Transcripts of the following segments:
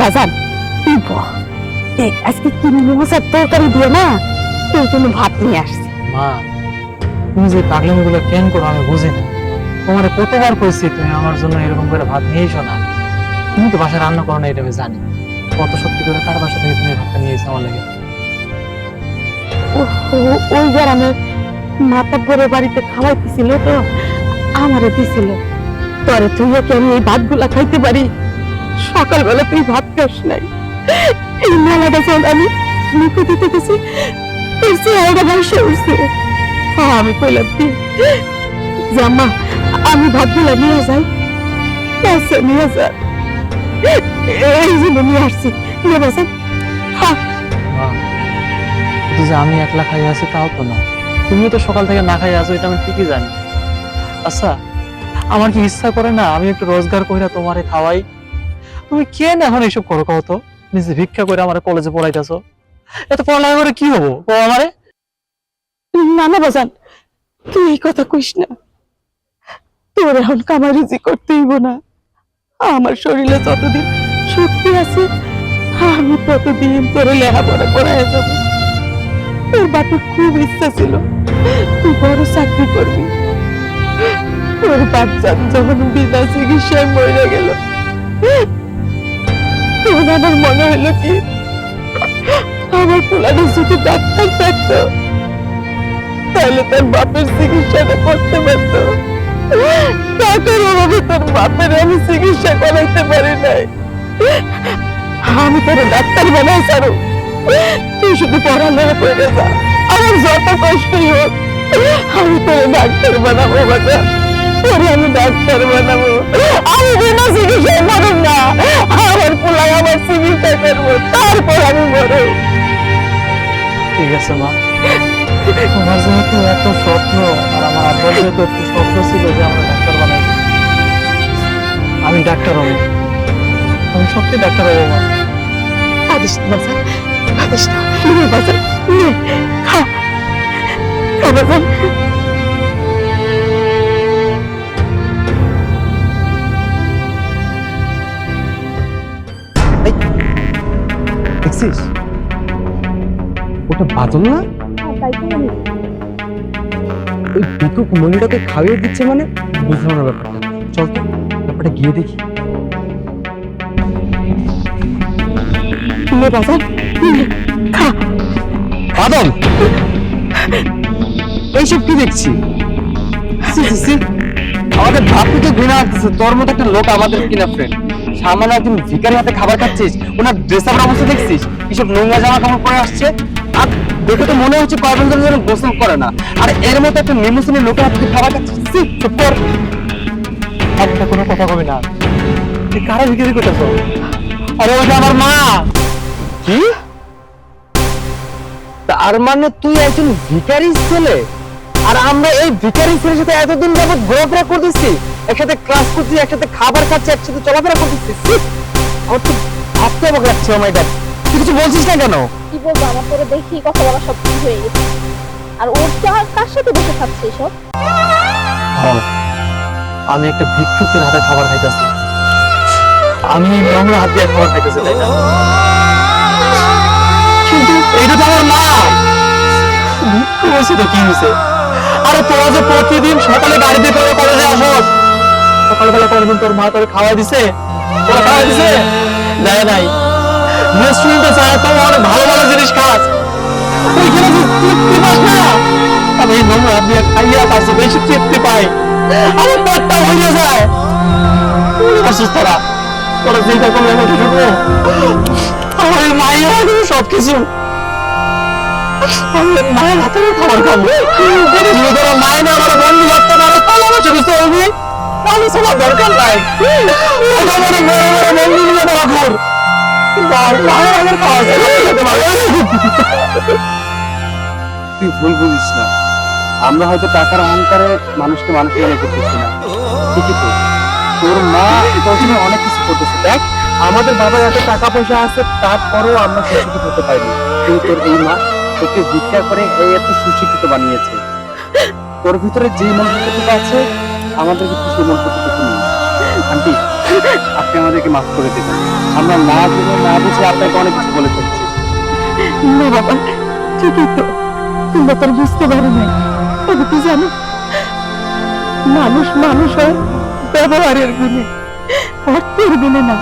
বাজান তুই দেখ আজকে কি মশার তরকারি দিয়ে না তোর জন্য ভাত নিয়ে আসছি। মা তুমি যে কেন করো আমি বুঝি না। তোমার কতবার কইছি তুমি আমার জন্য এরকম করে ভাত নিয়ে এসো না। তুমি তো বাসায় রান্না করো না এটা আমি জানি। কত সত্যি করে কার বাসা থেকে তুমি ভাতটা নিয়ে এসো আমার লাগে। ওই গ্রামে মাথা পরে বাড়িতে খাওয়াইতেছিল তো আমারে দিছিল। তোরে তুইও কি আমি এই ভাতগুলা খাইতে পারি? সকালবেলা তুই ভাত খাস নাই। এই মেলাটা যখন আমি মুখে দিতে গেছি। তোর চেহারাটা উঠছে। আমি কইলাম, কি? আম্মা, আমি ভাতগুলা নিয়ে যাই। নিয়ে যা। এই জন্য নিয়ে আসছি। নিয়ে বসেন যে। আমি একলা খাই আছি, তাও তো না। তুমিও তো সকাল থেকে না খাই আছো, এটা আমি ঠিকই জানি। আচ্ছা আমার কি ইচ্ছা করে না, আমি একটু রোজগার কইরা তোমারে খাওয়াই? তুমি কেন এখন এইসব করো কও তো? নিজে ভিক্ষা করে আমার কলেজে পড়াইতেছো। এত পড়ালেখা করে কি হব? আমারে? না না বাজান, তুই এই কথা কইস না। তোর এখন কামারুজি করতে হইব না। আমার শরীরে যতদিন শক্তি আছে, আমি ততদিন তোরে লেখাপড়া করাই যাব। তোর বাপের খুব ইচ্ছা ছিল, তুই বড় চাকরি করবি। তোর বাচ্চা যখন বিনা চিকিৎসায় মরে গেল তখন আমার মনে হলো কি? আমার পোলাটা যদি ডাক্তার থাকতো, তাহলে তার বাপের চিকিৎসাটা করতে পারত। টাকার অভাবে তোর বাপের আমি চিকিৎসা করাইতে পারি নাই। আমি তোর ডাক্তার বানাই সারু তুই শুধু পড়ালেখা করে যা। আমার যত কষ্টই হোক, আমি তোর ডাক্তার বানাবো বাবা। তোরে আমি ডাক্তার বানাবো। আমার আমার চিকিৎসা করব তারপর আমি মরুম ঠিক আছে মা। তোমার যেহেতু এত স্বপ্ন আর আমার আব্বার যেহেতু একটু স্বপ্ন ছিল যে আমরা ডাক্তার বানাই আমি ডাক্তার হব। আমি সত্যি ডাক্তার হব মা। বাজার আদিস নে বাজার নে খা খা বাজার দেখছিস? ওটা বাদল না? ওই ভিক্ষুক মহিলাটাকে খাইয়ে দিচ্ছে মানে? বুঝলাম না ব্যাপারটা। চল তো ব্যাপারটা গিয়ে দেখি। বাদল! এইসব কি দেখছি। আমাদের ভাবতে তো ঘৃণা আসতেছে তোর মতো একটা লোক আমাদের কিনা ফ্রেন্ড সামান্য একদিন ভিকারি হাতে খাবার খাচ্ছিস, ওনার ড্রেস আপ অবস্থা দেখছিস এইসব নোংরা জামা কাপড় পরে আসছে, আর দেখে তো মনে হচ্ছে কয়েকজন যেন গোসল করে না। আর এর মতো একটা নিমুসিনের লোকের হাতে খাবার খাচ্ছিস চুপ কর। একটা কোনো কথা কবি না। তুই কারা বিক্রি করতেছ? আরে ওটা আমার মা। কি? তার মানে তুই একজন ভিকারি ছেলে? আর আমরা এই ভিখারি ছেলের সাথে এতদিন যাবত ঘোরাফেরা করতেছি একসাথে ক্লাস করছি একসাথে খাবার খাচ্ছি একসাথে চলাফেরা করতেছি আমার তো ভাবতে অবাক লাগছে আমার এটা তুই কিছু বলছিস না কেন? কি বলব আমার তোরে দেখি কথা বলা সব হয়ে গেছে। আর ওর কার সাথে বসে খাচ্ছে আমি একটা ভিক্ষুকের হাতে খাবার খাইতেছি। আমি নোংরা হাত দিয়ে খাবার খাইতেছি তাই না? কিন্তু এইটা তো আমার মা। ভিক্ষু বলছি তো কি হয়েছে আরে তোরা যে প্রতিদিন সকালে গাড়িতে করে কলেজে আসস সকালবেলা কোনদিন তোর মা তোর খাওয়া দিছে? তোরা খাওয়া দিছে? দেয় নাই। রেস্টুরেন্টে যায় তো অনেক ভালো ভালো জিনিস খাস। ওইখানে যে তৃপ্তি পাস না। আমি নোংরা দিয়ে খাইয়া পাচ্ছি বেশি তৃপ্তি পাই আমার পেটটা হয়ে যায়। আসিস তোরা যেটা করলে আমি শুনব। আমার মায়ের হাতে সব কিছু মায়ের হাতে খাবার খাব। মায়ের আমার বন্ধু করতে পারো, তাহলে আমার সাথে চলবি। শোনার দরকার নাই। ওটা আমার। তুই ভুল বুঝিস না। হয়তো টাকার অহংকারে মানুষকে মানুষ মনে করতেছি না। ঠিকই তো। তোর মা তোর জন্য অনেক কিছু করতেছে। দেখ আমাদের বাবার এত টাকা পয়সা আছে তারপরেও আমরা সুশিক্ষিত হতে পারিনি। কিন্তু তোর এই মা তোকে ভিক্ষা করে এই এত সুশিক্ষিত বানিয়েছে। তোর ভিতরে যে মনটুকু আছে আমাদের ভিতরে সেই মনটুকু নেই। আন্টি আপনি আমাদেরকে মাফ করে দিবেন। আমরা না জেনে না বুঝে আপনাকে অনেক কিছু বলে ফেলছি। না বাবা ঠিকই তো। তোমরা তো বুঝতে পারো না তবে কি জানো? মানুষ মানুষ হয় ব্যবহারের গুণে। অর্থের গুণে না।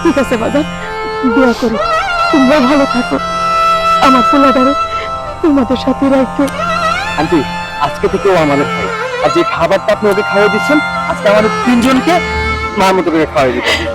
ঠিক আছে বাজার দোয়া করি। তোমরা ভালো থাকো। আমার পোলাদারে তোমাদের সাথে রাখো আন্টি আজকে থেকেও আমাদের ভাই আর যে খাবারটা আপনি ওকে খাইয়ে দিচ্ছেন আজকে আমাদের তিনজনকে মার মতো করে খাওয়াই দিচ্ছেন।